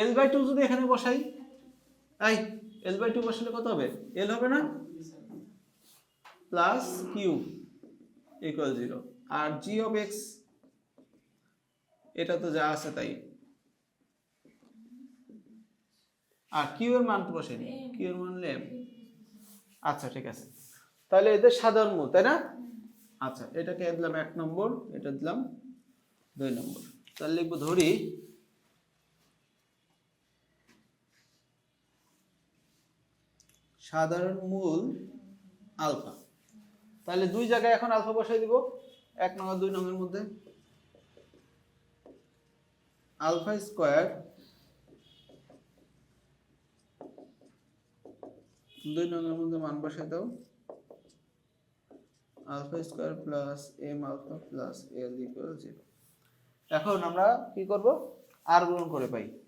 L by two যদি এখানে বসাই আই এল বাই টু বসালে কত হবে? এল হবে না? প্লাস কিউ ইকুয়াল জিরো আর জি অফ এক্স এটা তো যা আছে তাই। আর কিউ এর মান তো বসে নি কিউ এর মান লেম আচ্ছা ঠিক আছে। তাহলে এদের সাধারণ মূল, তাই না? আচ্ছা এটাকে দিলাম এক নম্বর, এটা দিলাম দুই নম্বর। তাহলে লিখব ধরি সাধারণ মূল আলফা। তাহলে দুই জায়গায় এখন আলফা বসাই দিব। এক নং দুই নংয়ের মধ্যে। আলফা স্কোয়ার দুই নংয়ের মধ্যে মান বসাই দাও। Alpha square plus M alpha plus L equal zero. এখন আমরা কি করব? আর গুণন করে পাই।